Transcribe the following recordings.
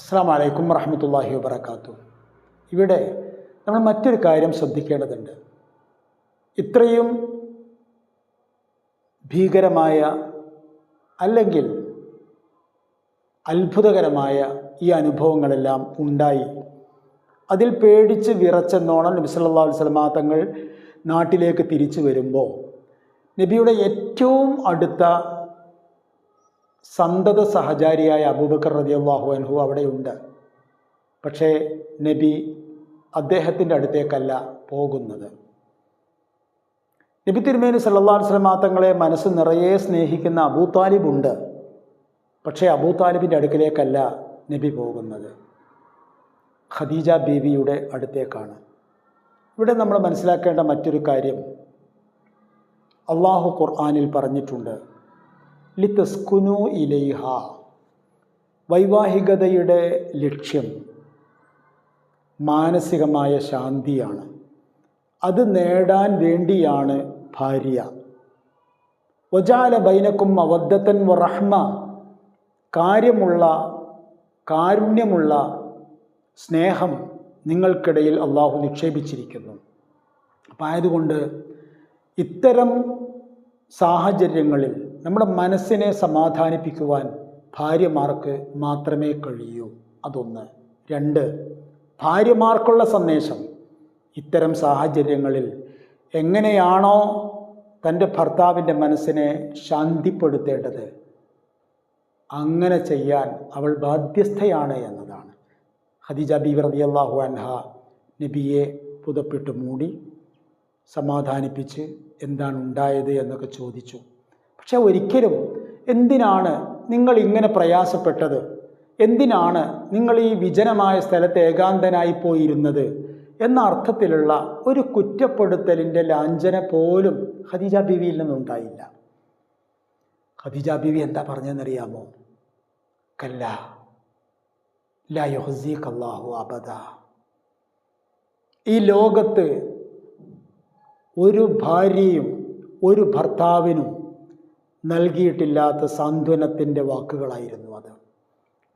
അസ്സാം വലൈക്കും വറഹമത്തല്ലാഹി വബർക്കാത്തു ഇവിടെ നമ്മൾ മറ്റൊരു കാര്യം ശ്രദ്ധിക്കേണ്ടതുണ്ട്. ഇത്രയും ഭീകരമായ അല്ലെങ്കിൽ അത്ഭുതകരമായ ഈ അനുഭവങ്ങളെല്ലാം ഉണ്ടായി. അതിൽ പേടിച്ച് വിറച്ചെന്നോണം നബി സല്ലല്ലാഹു അലൈഹി വസല്ലമ തങ്ങൾ നാട്ടിലേക്ക് തിരിച്ചു വരുമ്പോൾ നബിയുടെ ഏറ്റവും അടുത്ത സന്തത സഹചാരിയായ അബൂബക്കർ റളിയല്ലാഹു അൻഹു അവിടെയുണ്ട്. പക്ഷേ നബി അദ്ദേഹത്തിന്റെ അടുത്തേക്കല്ല പോകുന്നത്. നബി തിരുമേനി സല്ലല്ലാഹു അലൈഹി വസല്ലമ തങ്ങളെ മനസ്സ് നിറയെ സ്നേഹിക്കുന്ന അബൂ താലിബുണ്ട് പക്ഷേ അബൂ താലിബിന്റെ അടുക്കലേക്കല്ല നബി പോകുന്നത്. ഖദീജ ബീവിയുടെ അടുത്തേക്കാണ്. ഇവിടെ നമ്മൾ മനസ്സിലാക്കേണ്ട മറ്റൊരു കാര്യം അള്ളാഹു ഖുർആാനിൽ പറഞ്ഞിട്ടുണ്ട്. ലിത്തസ്കുനു ഇലൈഹ. വൈവാഹികതയുടെ ലക്ഷ്യം മാനസികമായ ശാന്തിയാണ്. അത് നേടാൻ വേണ്ടിയാണ് ഭാര്യ. വജാല ബൈനക്കും അവദ്ധത്തൻ വറഹ്മ കാര്യമുള്ള കാരുണ്യമുള്ള സ്നേഹം നിങ്ങൾക്കിടയിൽ അള്ളാഹു നിക്ഷേപിച്ചിരിക്കുന്നു. അപ്പം ആയതുകൊണ്ട് ഇത്തരം സാഹചര്യങ്ങളിൽ നമ്മുടെ മനസ്സിനെ സമാധാനിപ്പിക്കുവാൻ ഭാര്യമാർക്ക് മാത്രമേ കഴിയൂ. അതൊന്ന്. രണ്ട്. ഭാര്യമാർക്കുള്ള സന്ദേശം. ഇത്തരം സാഹചര്യങ്ങളിൽ എങ്ങനെയാണോ തന്റെ ഭർത്താവിന്റെ മനസ്സിനെ ശാന്തിപ്പെടുത്തേണ്ടത്? അങ്ങനെ ചെയ്യാൻ അവൾ ബാധ്യസ്ഥയാണ് എന്നതാണ്. ഖദീജ ബീവി അള്ളാഹു അൻഹ നബിയെ പുതപ്പിട്ട് മൂടി സമാധാനിപ്പിച്ച് എന്താണ് ഉണ്ടായത് എന്നൊക്കെ ചോദിച്ചു. പക്ഷെ ഒരിക്കലും എന്തിനാണ് നിങ്ങൾ ഇങ്ങനെ പ്രയാസപ്പെട്ടത്? എന്തിനാണ് നിങ്ങൾ ഈ വിജനമായ സ്ഥലത്ത് ഏകാന്തനായി പോയിരുന്നത്? എന്ന അർത്ഥത്തിലുള്ള ഒരു കുറ്റപ്പെടുത്തലിന്റെ ലാഞ്ചന പോലും ഖദീജ ബിവിയിൽ നിന്നുണ്ടായില്ല. ഖദീജ ബിവി എന്താ പറഞ്ഞതെന്നറിയാമോ? കല്ല ലാ കല്ലാഹു അബദ. ഈ ലോകത്ത് ഒരു ഭാര്യയും ഒരു ഭർത്താവിനും നൽകിയിട്ടില്ലാത്ത സാന്ത്വനത്തിന്റെ വാക്കുകളായിരുന്നു അത്.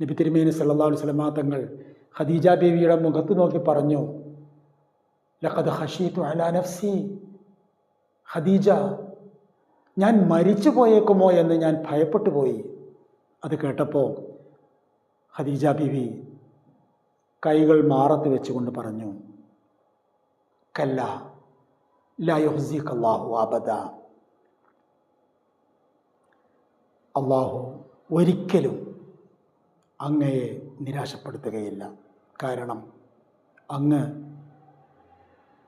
നബി തിരുമേനി സല്ലല്ലാഹു സ്വലമാ തങ്ങൾ ഖദീജ ബീവിയുടെ മുഖത്ത് നോക്കി പറഞ്ഞു ലഖദ് ഹഷീത്തു അലാ നഫ്സി. ഖദീജ ഞാൻ മരിച്ചു പോയേക്കുമോ എന്ന് ഞാൻ ഭയപ്പെട്ടു പോയി. അത് കേട്ടപ്പോൾ ഖദീജ ബീവി കൈകൾ മാറത്ത് വെച്ചുകൊണ്ട് പറഞ്ഞു കല്ല ലായുഹസീഖ് കല്ലാഹു അബദ. അള്ളാഹു ഒരിക്കലും അങ്ങയെ നിരാശപ്പെടുത്തുകയില്ല. കാരണം അങ്ങ്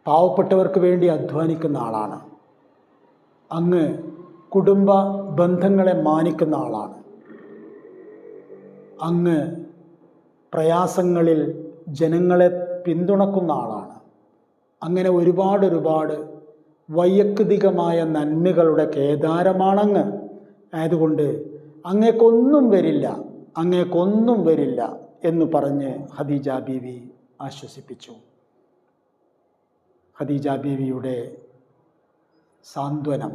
പാവപ്പെട്ടവർക്ക് വേണ്ടി അധ്വാനിക്കുന്ന ആളാണ്. അങ്ങ് കുടുംബ ബന്ധങ്ങളെ മാനിക്കുന്ന ആളാണ്. അങ്ങ് പ്രയാസങ്ങളിൽ ജനങ്ങളെ പിന്തുണക്കുന്ന ആളാണ്. അങ്ങനെ ഒരുപാട് ഒരുപാട് വൈയക്തികമായ നന്മകളുടെ കേദാരമാണങ്ങ് ആയതുകൊണ്ട് അങ്ങേക്കൊന്നും വരില്ല അങ്ങേക്കൊന്നും വരില്ല എന്ന് പറഞ്ഞ് ഹദീജ ബീവി ആശ്വസിപ്പിച്ചു. ഹദീജ ബീവിയുടെ സാന്ത്വനം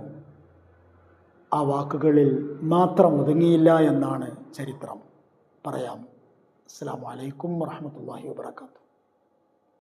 ആ വാക്കുകളിൽ മാത്രം ഒതുങ്ങിയില്ല എന്നാണ് ചരിത്രം. പറയാം. അസ്സാം വലൈക്കും വാഹമത്തല്ലാഹി വാബർക്കാത്തു